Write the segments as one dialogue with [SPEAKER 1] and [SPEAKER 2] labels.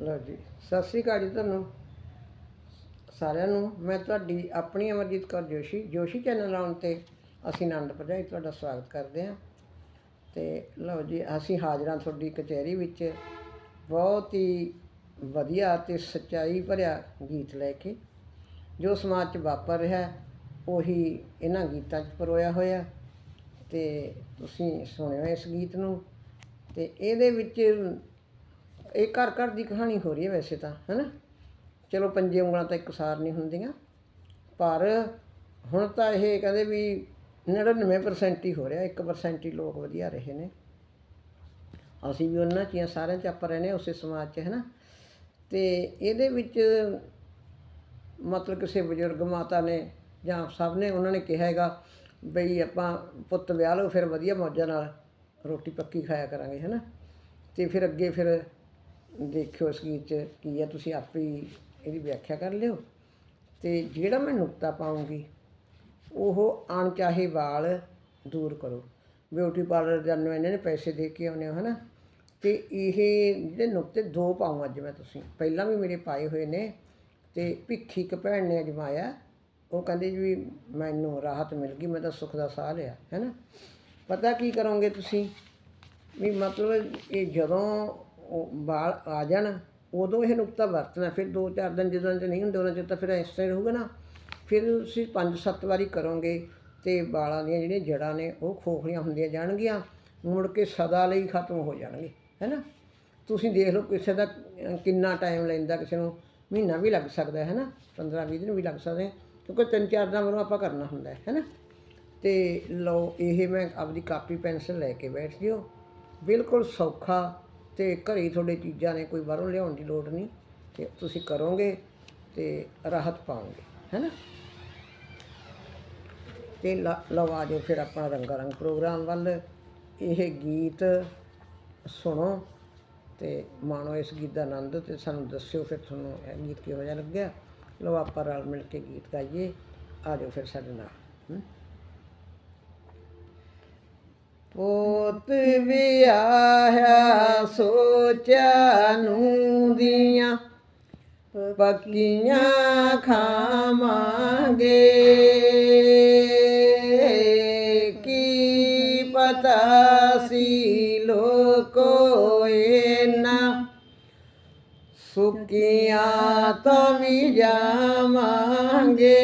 [SPEAKER 1] ਲਓ ਜੀ, ਸਤਿ ਸ੍ਰੀ ਅਕਾਲ ਜੀ ਤੁਹਾਨੂੰ, ਸਾਰਿਆਂ ਨੂੰ, ਮੈਂ ਤੁਹਾਡੀ ਆਪਣੀ ਅਮਰਜੀਤ ਕੌਰ ਜੋਸ਼ੀ ਜੋਸ਼ੀ ਚੈਨਲ ਆਉਣ ਤੇ ਅਸੀਂ ਆਨੰਦ ਭਜਾਈ ਤੁਹਾਡਾ ਸਵਾਗਤ ਕਰਦੇ ਹਾਂ। ਤੇ ਲਓ ਜੀ, ਅਸੀਂ ਹਾਜ਼ਰਾਂ ਤੁਹਾਡੀ ਕਚਹਿਰੀ ਵਿੱਚ, ਬਹੁਤ ਹੀ ਵਧੀਆ ਤੇ ਸੱਚਾਈ ਭਰਿਆ ਗੀਤ ਲੈ ਕੇ, ਜੋ ਸਮਾਜ 'ਚ ਵਾਪਰ ਰਿਹਾ, ਉਹੀ ਇਹਨਾਂ ਗੀਤਾਂ 'ਚ ਪਰੋਇਆ ਹੋਇਆ। ਤੇ ਤੁਸੀਂ ਸੁਣਿਓ ਇਸ ਗੀਤ ਨੂੰ, ਤੇ ਇਹਦੇ ਵਿੱਚ ਇਹ ਘਰ ਘਰ ਦੀ ਕਹਾਣੀ ਹੋ ਰਹੀ ਹੈ ਵੈਸੇ ਤਾਂ, ਹੈਨਾ? ਚਲੋ ਪੰਜੇ ਉਂਗਲਾਂ ਤਾਂ ਇੱਕਸਾਰ ਨਹੀਂ ਹੁੰਦੀਆਂ, ਪਰ ਹੁਣ ਤਾਂ ਇਹ ਕਹਿੰਦੇ ਵੀ 99% ਹੀ ਹੋ ਰਿਹਾ 1% ਹੀ ਲੋਕ ਵਧੀਆ ਰਹੇ ਨੇ। ਅਸੀਂ ਵੀ ਉਹਨਾਂ 'ਚ ਸਾਰਿਆਂ 'ਚ ਆਪਾਂ ਰਹਿੰਦੇ ਹਾਂ, ਉਸੇ ਸਮਾਜ 'ਚ, ਹੈਨਾ? ਤੇ ਇਹਦੇ ਵਿੱਚ ਮਤਲਬ ਕਿਸੇ ਬਜ਼ੁਰਗ ਮਾਤਾ ਨੇ ਜਾਂ ਸਭ ਨੇ ਉਹਨਾਂ ਨੇ ਕਿਹਾ ਹੈਗਾ ਬਈ ਆਪਾਂ ਪੁੱਤ ਵਿਆਹ ਲਓ, ਫਿਰ ਵਧੀਆ ਮੌਜਾਂ ਨਾਲ ਰੋਟੀ ਪੱਕੀ ਖਾਇਆ ਕਰਾਂਗੇ, ਹੈਨਾ? ਤੇ ਫਿਰ ਅੱਗੇ ਫਿਰ ਦੇਖਿਓ ਇਸ ਗੀਤ 'ਚ ਕੀ ਹੈ ਤੁਸੀਂ ਆਪੇ ਹੀ ਇਹਦੀ ਵਿਆਖਿਆ ਕਰ ਲਿਓ। ਤੇ ਜਿਹੜਾ ਮੈਂ ਨੁਕਤਾ ਪਾਉਂਗੀ, ਉਹ ਅਣਚਾਹੇ ਵਾਲ ਦੂਰ ਕਰੋ। ਬਿਊਟੀ ਪਾਰਲਰ ਜਾਂਦੇ ਹੋ ਇਹਨਾਂ ਨੇ ਪੈਸੇ ਦੇ ਕੇ ਆਉਂਦੇ ਹੋ, ਹਨਾ? ਤੇ ਇਹ ਜਿਹੜੇ ਨੁਕਤੇ ਦੋ ਪਾਉਂ ਅੱਜ ਮੈਂ ਤੁਸੀਂ। ਪਹਿਲਾਂ ਵੀ ਮੇਰੇ ਪਾਏ ਹੋਏ ਨੇ ਤੇ ਭਿੱਖੀ ਇੱਕ ਭੈਣ ਨੇ ਅਜਮਾਇਆ ਉਹ ਕਹਿੰਦੇ ਜੀ ਵੀ ਮੈਨੂੰ ਰਾਹਤ ਮਿਲ ਗਈ, ਮੈਂ ਤਾਂ ਸੁੱਖ ਦਾ ਸਾਹ ਲਿਆ, ਹੈਨਾ? ਪਤਾ ਕੀ ਕਰੋਗੇ ਤੁਸੀਂ? ਵੀ ਮਤਲਬ ਇਹ ਜਦੋਂ ਵਾਲ ਆ ਜਾਣ, ਉਦੋਂ ਇਹ ਨੁਕਤਾ ਵਰਤਣਾ, ਫਿਰ 2-4 ਦਿਨ ਜਦੋਂ ਚ ਨਹੀਂ ਹੁੰਦੇ ਉਹਨਾਂ ਚ ਤਾਂ ਫਿਰ ਇਸ ਤਰ੍ਹਾਂ ਰਹੂਗਾ ਨਾ। ਫਿਰ ਤੁਸੀਂ 5-7 ਵਾਰੀ ਕਰੋਗੇ ਤੇ ਵਾਲਾਂ ਦੀਆਂ ਜਿਹੜੀਆਂ ਜੜਾਂ ਨੇ ਉਹ ਖੋਖਲੀਆਂ ਹੁੰਦੀਆਂ ਜਾਣਗੀਆਂ, ਮੁੜ ਕੇ ਸਦਾ ਲਈ ਖਤਮ ਹੋ ਜਾਣਗੇ ਹੈਨਾ ਤੁਸੀਂ ਦੇਖ ਲਓ ਕਿਸੇ ਦਾ ਕਿੰਨਾ ਟਾਈਮ ਲੈਂਦਾ, ਕਿਸੇ ਨੂੰ ਮਹੀਨਾ ਵੀ ਲੱਗ ਸਕਦਾ, ਹੈ ਨਾ? 15-20 ਦਿਨ ਵੀ ਲੱਗ ਸਕਦੇ ਕਿਉਂਕਿ ਤਿੰਨ ਚਾਰ ਦਿਨਾਂ ਬਾਅਦ ਆਪਾਂ ਕਰਨਾ ਹੁੰਦਾ ਹੈ ਹੈਨਾ ਤੇ ਲਓ, ਇਹ ਮੈਂ ਆਪਦੀ ਕਾਪੀ, ਪੈਨਸਲ ਲੈ ਕੇ ਬੈਠ ਜਿਓ। ਬਿਲਕੁਲ ਸੌਖਾ ਤੇ ਘਰੇ ਤੁਹਾਡੇ ਚੀਜ਼ਾਂ ਨੇ ਕੋਈ ਬਾਹਰੋਂ ਲਿਆਉਣ ਦੀ ਲੋੜ ਨਹੀਂ, ਤੇ ਤੁਸੀਂ ਕਰੋਗੇ ਤੇ ਰਾਹਤ ਪਾਓਗੇ ਹੈਨਾ ਤੇ ਲ- ਲਓ ਆ ਜਾਓ ਫਿਰ ਆਪਣਾ ਰੰਗਾ ਰੰਗ ਪ੍ਰੋਗਰਾਮ ਵੱਲ। ਇਹ ਗੀਤ ਸੁਣੋ ਤੇ ਮਾਣੋ ਇਸ ਗੀਤ ਦਾ ਆਨੰਦ ਤੇ ਸਾਨੂੰ ਦੱਸਿਓ ਫਿਰ ਤੁਹਾਨੂੰ ਇਹ ਗੀਤ ਕਿਹੋ ਜਿਹਾ ਲੱਗਿਆ। ਲਓ ਆਪਾਂ ਰਲ ਮਿਲ ਕੇ ਗੀਤ ਗਾਈਏ, ਆ ਜਾਓ ਫਿਰ ਸਾਡੇ ਨਾਲ ਹਮ। ਪੋਤ ਵਿਆਹਿਆ, ਸੋਚਿਆ ਨੂੰ ਦੀਆਂ ਪੱਕੀਆਂ ਖਾਵਾਂਗੇ। ਕੀ ਪਤਾ ਸੀ ਲੋਕੋ ਇਹਨਾਂ ਸੁੱਕੀਆਂ ਤਾਂ ਵੀ ਜਾਵਾਂਗੇ।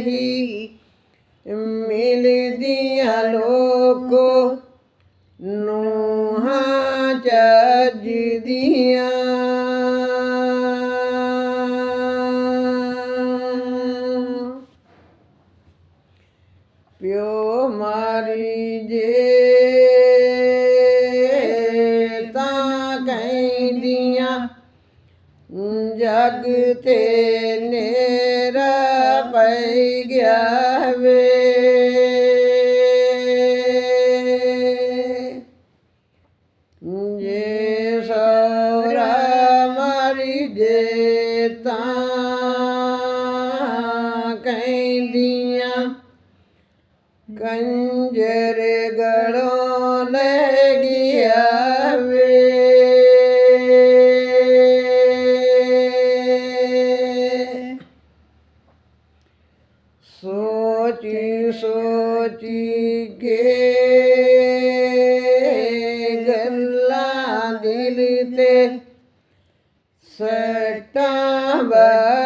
[SPEAKER 1] ਹੀ ਮਿਲਦੀਆਂ ਲੋਕੋ ਨੂਹਾਂ ਚੱਜਦੀਆਂ ਪਿਓ ਮਾਰੀ ਜੇ ਤਾਂ ਕਹਿੰਦੀਆਂ ਜਗ ਤੇ ਨੇਰਾ ਪੈ ਗਿਆ ਵੇ। ਜੇ ਸੋਰਾ ਮਾਰੀ ਜੇ ਤਾਂ ਕਹਿੰਦੀਆਂ ਕੰਜਰ ਗਲੋਂ ਲੈ ਗਿਆ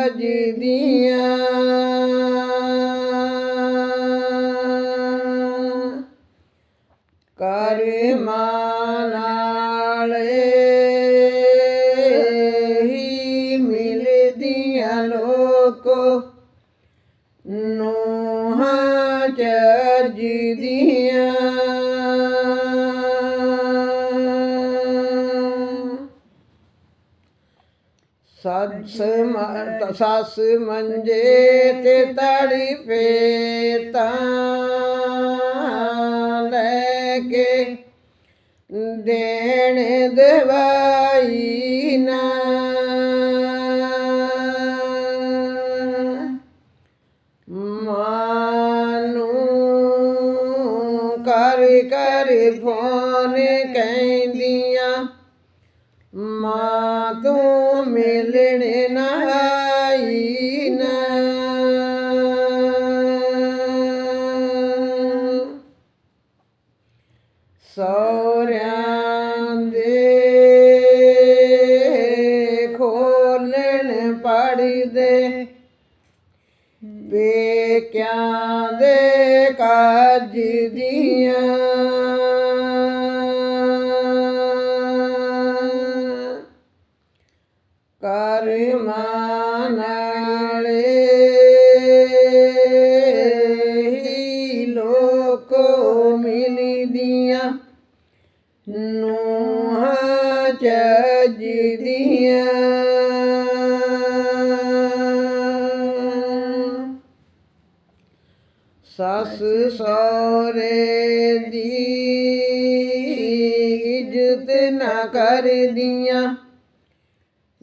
[SPEAKER 1] sajdiyan ਸਮ- ਸੱਸ ਮੰਜੇ ਤੇ ਤੜੀ ਪੇ ਤਾਂ ਲੈ ਕੇ ਦੇਣ ਦਵਾਈ ਨਾ। ਮਾਨੂੰ ਕਰ ਕਰ ਫੋਨ ਕਹਿੰਦੀਆਂ ਮਾਂ ਮਿਲਣ ਨਾ ਆਈ ਨਾ। ਸੌਰਿਆਂ ਦੇ ਖੋਲਣ ਪੜਦੇ ਪੇਕਿਆਂ ਦੇ ਕਾਜ ਦੀਆਂ। ਕਰਮਾਂ ਨਾਲੇ ਹੀ ਲੋਕੋ ਮਿਲਦੀਆਂ ਨੂਹਾਂ ਚੱਜਦੀਆਂ ਸੱਸ ਸਹੁਰੇ ਦੀ ਇੱਜ਼ਤ ਨਾ ਕਰਦੀਆਂ।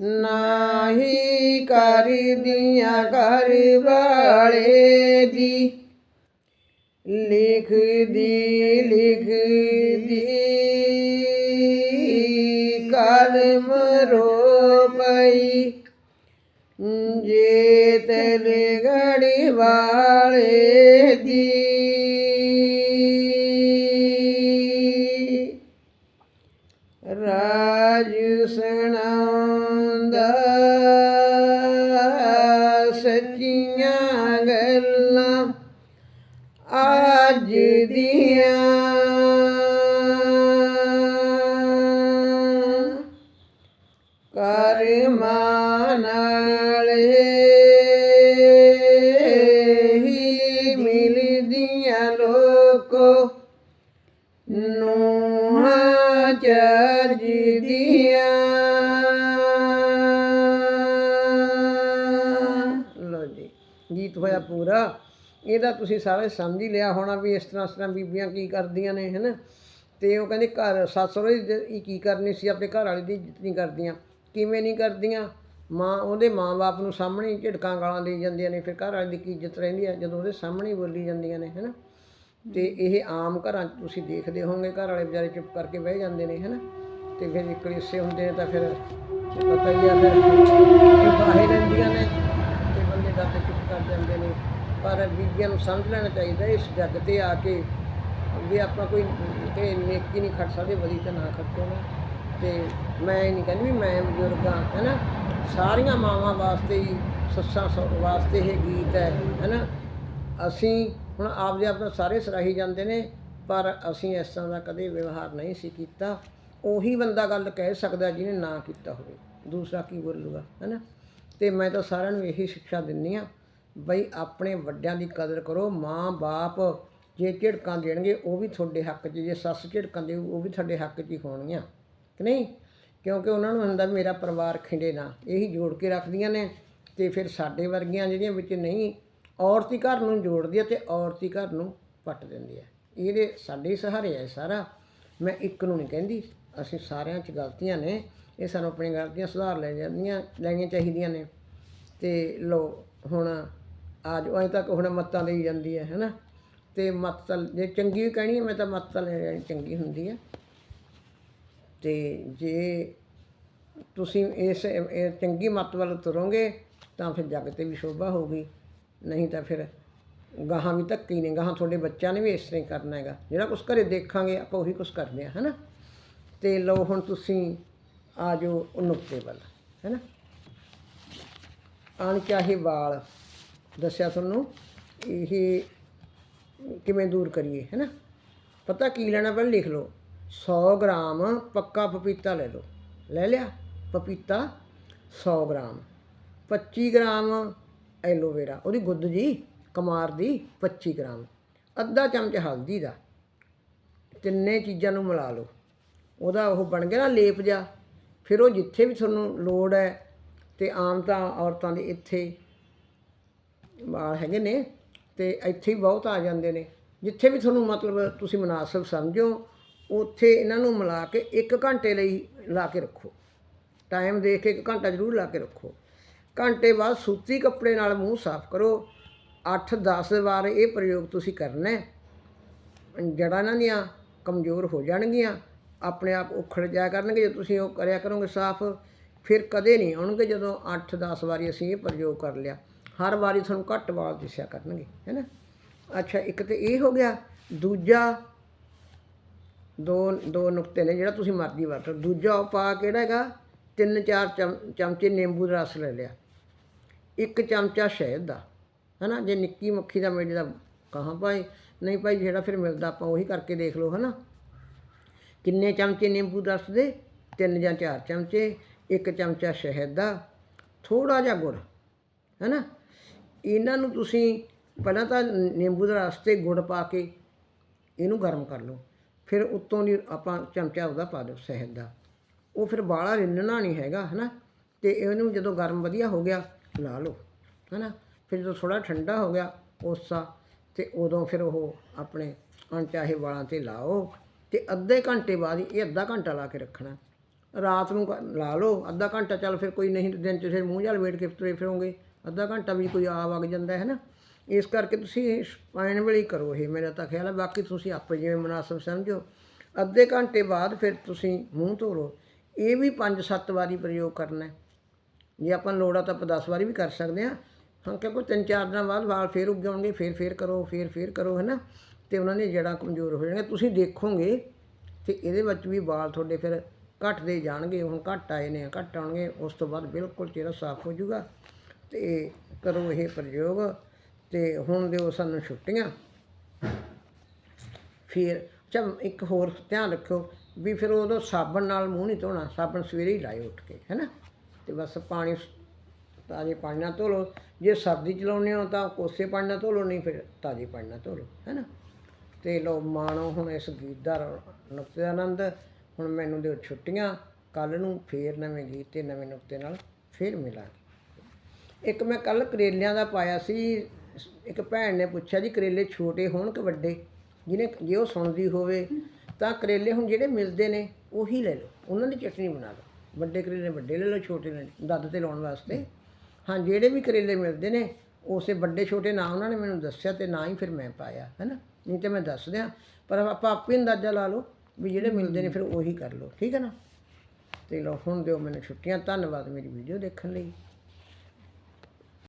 [SPEAKER 1] ਨਾਹੀ ਕਰਦੀਆਂ ਘਰ ਵਾਲੇ ਦੀ। ਲਿਖਦੀ ਲਿਖਦੀ ਕਲਮ ਰੋ ਪਈ ਜੇ ਤੇਲ ਗੜੀ ਵਾਲੇ ਦੀ ਰਾਜ ਸੁਣਾਉਂਦਾ ਸੱਚੀਆਂ ਗੱਲਾਂ ਅੱਜ ਦੀਆਂ ਕਰਮਾਂ ਨਾਲੇ ਹੀ ਮਿਲਦੀਆਂ ਲੋਕੋ ਨੂਹਾਂ ਚੱਜਦੀਆਂ ਲੋ ਜੀ, ਗੀਤ ਹੋਇਆ ਪੂਰਾ। ਇਹਦਾ ਤੁਸੀਂ ਸਾਰੇ ਸਮਝ ਹੀ ਲਿਆ ਹੋਣਾ ਵੀ ਇਸ ਤਰ੍ਹਾਂ ਇਸ ਤਰ੍ਹਾਂ ਬੀਬੀਆਂ ਕੀ ਕਰਦੀਆਂ ਨੇ, ਹੈਨਾ? ਤੇ ਉਹ ਕਹਿੰਦੇ ਘਰ, ਸੱਸ ਸਹੁਰੇ ਦੀ ਕੀ ਕਰਨੀ ਸੀ, ਆਪਣੇ ਘਰ ਵਾਲੇ ਦੀ ਇੱਜ਼ਤ ਨਹੀਂ ਕਰਦੀਆਂ। ਕਿਵੇਂ ਨਹੀਂ ਕਰਦੀਆਂ? ਮਾਂ, ਉਹਦੇ ਮਾਂ-ਬਾਪ ਨੂੰ ਸਾਹਮਣੇ ਝਿੜਕਾਂ ਗਾਲਾਂ ਦੇਈ ਜਾਂਦੀਆਂ ਨੇ, ਫਿਰ ਘਰ ਵਾਲੇ ਦੀ ਕੀ ਇੱਜ਼ਤ ਰਹਿੰਦੀ ਹੈ? ਜਦੋਂ ਉਹਦੇ ਸਾਹਮਣੇ ਬੋਲੀ ਜਾਂਦੀਆਂ ਨੇ, ਹੈਨਾ? ਤੇ ਇਹ ਆਮ ਘਰਾਂ 'ਚ ਤੁਸੀਂ ਦੇਖਦੇ ਹੋਵੋਗੇ, ਘਰ ਵਾਲੇ ਵਿਚਾਰੇ ਚੁੱਪ ਕਰਕੇ ਬਹਿ ਜਾਂਦੇ ਨੇ, ਹੈਨਾ? ਤੇ ਫਿਰ ਇੱਕ ਹੁੰਦੇ ਨੇ ਤਾਂ ਫਿਰ ਪਤਾ ਹੀ ਆ ਫਿਰ ਬਾਹਰ ਰਹਿੰਦੀਆਂ ਨੇ ਤੇ ਬੰਦੇ ਡਰ ਚੁੱਪ ਕਰ ਜਾਂਦੇ ਨੇ। ਪਰ ਬੀਬੀਆਂ ਨੂੰ ਸਮਝ ਲੈਣਾ ਚਾਹੀਦਾ ਇਸ ਜੱਗ ਤੇ ਆ ਕੇ। ਵੀ ਆਪਾਂ ਕੋਈ ਤੇ ਨੇਕੀ ਨਹੀਂ ਖੜ ਸਕਦੇ, ਬਲੀ ਤਾਂ ਨਾ ਖੱਟੋ ਨਾ। ਤੇ ਮੈਂ ਇਹ ਨਹੀਂ ਕਹਿੰਦੀ ਵੀ ਮੈਂ ਬਜ਼ੁਰਗ ਹਾਂ ਹੈਨਾ ਸਾਰੀਆਂ ਮਾਵਾਂ ਵਾਸਤੇ ਹੀ, ਸੱਸਾਂ ਸਹੁ- ਵਾਸਤੇ ਇਹ ਗੀਤ ਹੈ ਹੈਨਾ ਅਸੀਂ ਹੁਣ ਆਪਦੇ ਆਪ ਨੂੰ ਸਾਰੇ ਸਰਾਹੀ ਜਾਂਦੇ ਨੇ, ਪਰ ਅਸੀਂ ਇਸ ਤਰ੍ਹਾਂ ਦਾ ਕਦੇ ਵਿਵਹਾਰ ਨਹੀਂ ਸੀ ਕੀਤਾ। ਉਹੀ ਬੰਦਾ ਗੱਲ ਕਹਿ ਸਕਦਾ ਜਿਹਨੇ ਨਾ ਕੀਤਾ ਹੋਵੇ। ਦੂਸਰਾ ਕੀ ਬੋਲੂਗਾ, ਹੈਨਾ? ਤੇ ਮੈਂ ਤਾਂ ਸਾਰਿਆਂ ਨੂੰ ਇਹੀ ਸਿੱਖਿਆ ਦਿੰਨੀ ਆ, ਬਈ ਆਪਣੇ ਵੱਡਿਆਂ ਦੀ ਕਦਰ ਕਰੋ, ਮਾਂ ਬਾਪ ਜੇ ਝਿੜਕਾਂ ਦੇਣਗੇ, ਉਹ ਵੀ ਤੁਹਾਡੇ ਹੱਕ 'ਚ, ਜੇ ਸੱਸ ਝਿੜਕਾਂ ਦੇ, ਉਹ ਵੀ ਤੁਹਾਡੇ ਹੱਕ 'ਚ ਹੀ ਹੋਣਗੀਆਂ। ਕਿ ਨਹੀਂ? ਕਿਉਂਕਿ ਉਹਨਾਂ ਨੂੰ ਹੁੰਦਾ ਮੇਰਾ ਪਰਿਵਾਰ ਖਿੰਡੇ ਨਾ, ਇਹੀ ਜੋੜ ਕੇ ਰੱਖਦੀਆਂ ਨੇ ਤੇ ਫਿਰ ਸਾਡੇ ਵਰਗੀਆਂ ਜਿਹੜੀਆਂ ਵਿੱਚ ਨਹੀਂ, ਔਰਤ ਹੀ ਘਰ ਨੂੰ ਜੋੜਦੀ ਹੈ ਤੇ ਔਰਤ ਹੀ ਘਰ ਨੂੰ ਪੱਟ ਦਿੰਦੀ ਹੈ ਇਹਦੇ ਸਾਡੇ ਹੀ ਸਹਾਰੇ ਹੈ ਸਾਰਾ। ਮੈਂ ਇੱਕ ਨੂੰ ਨਹੀਂ ਕਹਿੰਦੀ ਅਸੀਂ ਸਾਰਿਆਂ 'ਚ ਗਲਤੀਆਂ ਨੇ, ਇਹ ਸਾਨੂੰ ਆਪਣੀਆਂ ਗਲਤੀਆਂ ਸੁਧਾਰ ਲੈ ਜਾਂਦੀਆਂ, ਲੈਣੀਆਂ ਚਾਹੀਦੀਆਂ ਨੇ। ਤੇ ਲੋ, ਹੁਣ ਆ ਜਾਓ ਅਜੇ ਤੱਕ ਹੁਣ ਮੱਤਾਂ ਲਈ ਜਾਂਦੀ ਹੈ, ਹੈਨਾ? ਤੇ ਮੱਤ ਤਾਂ ਜੇ ਚੰਗੀ ਵੀ ਕਹਿਣੀ ਮੈਂ ਤਾਂ ਮੱਤ ਤਾਂ ਲੈ ਲੈਣੀ ਚੰਗੀ ਹੁੰਦੀ ਹੈ। ਤੇ ਜੇ ਤੁਸੀਂ ਇਸ, ਇਹ ਚੰਗੀ ਮੱਤ ਵੱਲ ਤੁਰੋਗੇ, ਤਾਂ ਫਿਰ ਜੱਗ ਤੇ ਵੀ ਸ਼ੋਭਾ ਹੋਊਗੀ। ਨਹੀਂ ਤਾਂ ਫਿਰ ਗਾਹਾਂ ਵੀ ਧੱਕੀ ਨੇ, ਗਾਹਾਂ ਤੁਹਾਡੇ ਬੱਚਿਆਂ ਨੇ ਵੀ ਇਸ ਤਰ੍ਹਾਂ ਹੀ ਕਰਨਾ ਹੈਗਾ। ਜਿਹੜਾ ਕੁਛ ਘਰੇ ਦੇਖਾਂਗੇ, ਆਪਾਂ ਉਹੀ ਕੁਛ ਕਰਦੇ ਹਾਂ, ਹੈਨਾ? ਤੇ ਲਓ ਹੁਣ ਤੁਸੀਂ ਆ ਜਾਓ ਨੁਕਤੇ ਵੱਲ, ਹੈਨਾ? ਅਣਚਾਹੇ ਵਾਲ ਦੱਸਿਆ ਤੁਹਾਨੂੰ, ਇਹ ਕਿਵੇਂ ਦੂਰ ਕਰੀਏ, ਹੈਨਾ? ਪਤਾ ਕੀ ਲੈਣਾ ਪਹਿਲਾਂ ਲਿਖ ਲਓ 100 ਗ੍ਰਾਮ ਪੱਕਾ ਪਪੀਤਾ ਲੈ ਲਓ। ਲੈ ਲਿਆ, ਪਪੀਤਾ 100 ਗ੍ਰਾਮ। 25 ਗ੍ਰਾਮ ਐਲੋਵੇਰਾ, ਉਹਦੀ ਗੁੱਦ ਜੀ, ਕਮਾਰ ਦੀ 25 ਗ੍ਰਾਮ। ਅੱਧਾ ਚਮਚ ਹਲਦੀ ਦਾ, ਤਿੰਨੇ ਚੀਜ਼ਾਂ ਨੂੰ ਮਿਲਾ ਲਓ। ਉਹਦਾ ਉਹ ਬਣ ਗਿਆ ਨਾ ਲੇਪ ਜਾ ਫਿਰ ਉਹ ਜਿੱਥੇ ਵੀ ਤੁਹਾਨੂੰ ਲੋੜ ਹੈ ਤੇ ਆਮ ਤਾਂ ਔਰਤਾਂ ਦੇ ਇੱਥੇ ਵਾਲ ਹੈਗੇ ਨੇ ਤੇ ਇੱਥੇ ਹੀ ਬਹੁਤ ਆ ਜਾਂਦੇ ਨੇ। ਜਿੱਥੇ ਵੀ ਤੁਹਾਨੂੰ ਮਤਲਬ ਤੁਸੀਂ ਮੁਨਾਸਬ ਸਮਝੋ, ਉੱਥੇ ਇਹਨਾਂ ਨੂੰ ਮਿਲਾ ਕੇ 1 ਘੰਟੇ ਲਈ ਲਾ ਕੇ ਰੱਖੋ। ਟਾਈਮ ਦੇਖ ਕੇ 1 ਘੰਟਾ ਜ਼ਰੂਰ ਲਾ ਕੇ ਰੱਖੋ। ਘੰਟੇ ਬਾਅਦ ਸੂਤੀ ਕੱਪੜੇ ਨਾਲ ਮੂੰਹ ਸਾਫ਼ ਕਰੋ। 8-10 ਵਾਰ ਇਹ ਪ੍ਰਯੋਗ ਤੁਸੀਂ ਕਰਨਾ ਹੈ। ਜੜ੍ਹਾਂ ਇਹਨਾਂ ਦੀਆਂ ਕਮਜ਼ੋਰ ਹੋ ਜਾਣਗੀਆਂ। ਆਪਣੇ ਆਪ ਉਖੜ ਜਾਇਆ ਕਰਨਗੇ, ਜੇ ਤੁਸੀਂ ਉਹ ਕਰਿਆ ਕਰੋਗੇ ਸਾਫ਼, ਫਿਰ ਕਦੇ ਨਹੀਂ ਆਉਣਗੇ ਜਦੋਂ 8-10 ਵਾਰੀ ਅਸੀਂ ਇਹ ਪ੍ਰਯੋਗ ਕਰ ਲਿਆ। ਹਰ ਵਾਰੀ ਤੁਹਾਨੂੰ ਘੱਟ ਵਾਲ ਦਿਸਿਆ ਕਰਨਗੇ, ਹੈ ਨਾ? ਅੱਛਾ, ਇੱਕ ਤੇ ਇਹ ਹੋ ਗਿਆ, ਦੂਜਾ ਦੋ ਦੋ ਨੁਕਤੇ ਨੇ ਜਿਹੜਾ ਤੁਸੀਂ ਮਰਜ਼ੀ ਵਰਤੋ ਦੂਜਾ ਉਪਾਅ ਕਿਹੜਾ ਹੈਗਾ? ਤਿੰਨ, ਚਾਰ ਚਮ- ਚਮਚੇ ਨਿੰਬੂ ਦਾ ਰਸ ਲੈ ਲਿਆ। ਇੱਕ ਚਮਚਾ ਸ਼ਹਿਦ ਦਾ ਹਨਾ ਜੇ ਨਿੱਕੀ ਮੱਖੀ ਦਾ ਮੇਰੀ ਦਾ ਕਹਾਂ ਭਾਈ ਨਹੀਂ ਭਾਈ ਜਿਹੜਾ ਫਿਰ ਮਿਲਦਾ ਆਪਾਂ ਉਹੀ ਕਰਕੇ ਦੇਖ ਲਓ ਹਨਾ ਕਿੰਨੇ ਚਮਚੇ ਨਿੰਬੂ ਦਾ ਦੇ ਤਿੰਨ ਜਾਂ ਚਾਰ ਚਮਚੇ, ਇੱਕ ਚਮਚਾ ਸ਼ਹਿਦ ਦਾ ਥੋੜਾ ਜਿਹਾ ਗੁੜ, ਹੈਨਾ? ਇਹਨਾਂ ਨੂੰ ਤੁਸੀਂ ਪਹਿਲਾਂ ਤਾਂ ਨਿੰਬੂ ਦਾ ਰਸ ਤੇ ਗੁੜ ਪਾ ਕੇ ਇਹਨੂੰ ਗਰਮ ਕਰ ਲਓ। ਫਿਰ ਉੱਤੋਂ ਦੀ ਆਪਾਂ ਚਮਚਾ ਉਹਦਾ ਪਾ ਦਿਓ ਸ਼ਹਿਦ ਦਾ। ਉਹ ਫਿਰ ਬਾਹਲਾ ਰਿੰਨਣਾ ਨਹੀਂ ਹੈਗਾ, ਹਨਾ? ਤੇ ਇਹਨੂੰ ਜਦੋਂ ਗਰਮ ਵਧੀਆ ਹੋ ਗਿਆ, ਲਾ ਲਓ, ਹਨਾ? ਫਿਰ ਜਦੋਂ ਥੋੜਾ ਠੰਡਾ ਹੋ ਗਿਆ, ਉਸਾ ਤੇ ਉਦੋਂ ਫਿਰ ਉਹ ਆਪਣੇ ਅਣਚਾਹੇ ਵਾਲਾਂ ਤੇ ਲਾਓ। ਤੇ ਅੱਧੇ ਘੰਟੇ ਬਾਅਦ ਹੀ ਇਹ ਅੱਧਾ ਘੰਟਾ ਲਾ ਕੇ ਰੱਖਣਾ। ਰਾਤ ਨੂੰ ਕ- ਲਾ ਲਓ, ਅੱਧਾ ਘੰਟਾ, ਚੱਲ ਫਿਰ ਕੋਈ ਨਹੀਂ, ਦਿਨ ਚ ਫਿਰ ਮੂੰਹ ਜਲ ਵੇਟ ਕੇ ਤੁਰੇ ਫਿਰੋਗੇ। ਅੱਧਾ ਘੰਟਾ ਵੀ ਕੋਈ ਆ ਵਗ ਜਾਂਦਾ ਹੈ ਨਾ। ਇਸ ਕਰਕੇ ਤੁਸੀਂ ਸਪਾਈਨ ਵੇਲੇ ਕਰੋ ਇਹ, ਮੇਰਾ ਤਾਂ ਖਿਆਲ ਹੈ। ਬਾਕੀ ਤੁਸੀਂ ਆਪੇ ਜਿਵੇਂ ਮੁਨਾਸਬ ਸਮਝੋ। ਅੱਧੇ ਘੰਟੇ ਬਾਅਦ ਫਿਰ ਤੁਸੀਂ ਮੂੰਹ ਧੋ ਲਓ ਇਹ ਵੀ 5-7 ਵਾਰੀ ਪ੍ਰਯੋਗ ਕਰਨਾ ਜੇ ਆਪਾਂ ਲੋੜਾ ਤਾਂ ਆਪਾਂ 10 ਵਾਰੀ ਵੀ ਕਰ ਸਕਦੇ ਹਾਂ। ਹਾਂ, ਕਿਉਂਕਿ ਤਿੰਨ ਚਾਰ ਦਿਨਾਂ ਬਾਅਦ ਵਾਲ ਫੇਰ ਉੱਗ ਜਾਣਗੇ, ਫੇਰ ਫੇਰ ਕਰੋ, ਫੇਰ ਫੇਰ ਕਰੋ, ਹੈ ਨਾ। ਤੇ ਉਹਨਾਂ ਦੀਆਂ ਜੜ੍ਹਾਂ ਕਮਜ਼ੋਰ ਹੋ ਜਾਣਗੀਆਂ ਤੁਸੀਂ ਦੇਖੋਗੇ ਤੇ ਇਹਦੇ ਵਿੱਚ ਵੀ ਵਾਲ ਤੁਹਾਡੇ ਫਿਰ ਘਟਦੇ ਜਾਣਗੇ, ਹੁਣ ਘਟ ਆਏ ਨੇ, ਘਟ ਆਉਣਗੇ, ਉਸ ਤੋਂ ਬਾਅਦ ਬਿਲਕੁਲ ਚਿਹਰਾ ਸਾਫ਼ ਹੋ ਜਾਊਗਾ ਤੇ ਕਰੋ ਇਹ ਪ੍ਰਯੋਗ ਤੇ ਹੁਣ ਦਿਓ ਸਾਨੂੰ ਛੁੱਟੀਆਂ। ਫਿਰ ਅੱਛਾ ਇੱਕ ਹੋਰ ਧਿਆਨ ਰੱਖਿਓ ਵੀ ਫਿਰ ਉਦੋਂ ਸਾਬਣ ਨਾਲ ਮੂੰਹ ਨਹੀਂ ਧੋਣਾ, ਸਾਬਣ ਸਵੇਰੇ ਹੀ ਲਾਇਓ ਉੱਠ ਕੇ ਹੈਨਾ ਤੇ ਬਸ ਪਾਣੀ ਤਾਜ਼ੇ ਪਾਣੀ ਨਾਲ ਧੋ ਲਓ। ਜੇ ਸਰਦੀ ਚ ਲਾਉਂਦੇ ਹੋ ਤਾਂ ਕੋਸੇ ਪਾਣੀ ਨਾਲ ਧੋ ਲਓ, ਨਹੀਂ ਫਿਰ ਤਾਜ਼ੇ ਪਾਣੀ ਨਾਲ ਧੋ ਲਓ ਹੈਨਾ ਤੇ ਲੋ ਮਾਣੋ ਹੁਣ ਇਸ ਗੀਤ ਦਾ ਨੁਕਤੇ ਦਾ ਆਨੰਦ। ਹੁਣ ਮੈਨੂੰ ਦਿਓ ਛੁੱਟੀਆਂ ਕੱਲ ਨੂੰ ਫੇਰ ਨਵੇਂ ਗੀਤ ਤੇ ਨਵੇਂ ਨੁਕਤੇ ਨਾਲ ਫੇਰ ਮਿਲਾਂਗੇ। ਇੱਕ ਮੈਂ ਕੱਲ ਕਰੇਲਿਆਂ ਦਾ ਪਾਇਆ ਸੀ ਇੱਕ ਭੈਣ ਨੇ ਪੁੱਛਿਆ ਜੀ ਕਰੇਲੇ ਛੋਟੇ ਹੋਣ ਕਿ ਵੱਡੇ? ਜਿਹਨੇ ਜੇ ਉਹ ਸੁਣਦੀ ਹੋਵੇ ਤਾਂ ਕਰੇਲੇ ਹੁਣ ਜਿਹੜੇ ਮਿਲਦੇ ਨੇ ਉਹੀ ਲੈ ਲਓ ਉਹਨਾਂ ਦੀ ਚਟਨੀ ਬਣਾ ਲਓ। ਵੱਡੇ ਕਰੇਲੇ ਵੱਡੇ ਲੈ ਲਓ ਛੋਟੇ ਲੈ ਲਓ, ਦੁੱਧ ਤੇ ਲਾਉਣ ਵਾਸਤੇ। ਹਾਂ ਜਿਹੜੇ ਵੀ ਕਰੇਲੇ ਮਿਲਦੇ ਨੇ ਉਸੇ ਵੱਡੇ ਛੋਟੇ ਨਾਂ ਉਹਨਾਂ ਨੇ ਮੈਨੂੰ ਦੱਸਿਆ ਤੇ ਨਾ ਹੀ ਫਿਰ ਮੈਂ ਪਾਇਆ ਹੈਨਾ? ਨਹੀਂ ਤੇ ਮੈਂ ਦੱਸ ਦਿਆਂ ਪਰ ਆਪਾਂ ਆਪੇ ਅੰਦਾਜ਼ਾ ਲਾ ਲਓ ਵੀ ਜਿਹੜੇ ਮਿਲਦੇ ਨੇ ਫਿਰ ਉਹੀ ਕਰ ਲਓ ਠੀਕ ਹੈ ਨਾ? ਤੇ ਲਓ ਹੁਣ ਦਿਓ ਮੈਨੂੰ ਛੁੱਟੀਆਂ ਧੰਨਵਾਦ ਮੇਰੀ ਵੀਡੀਓ ਦੇਖਣ ਲਈ।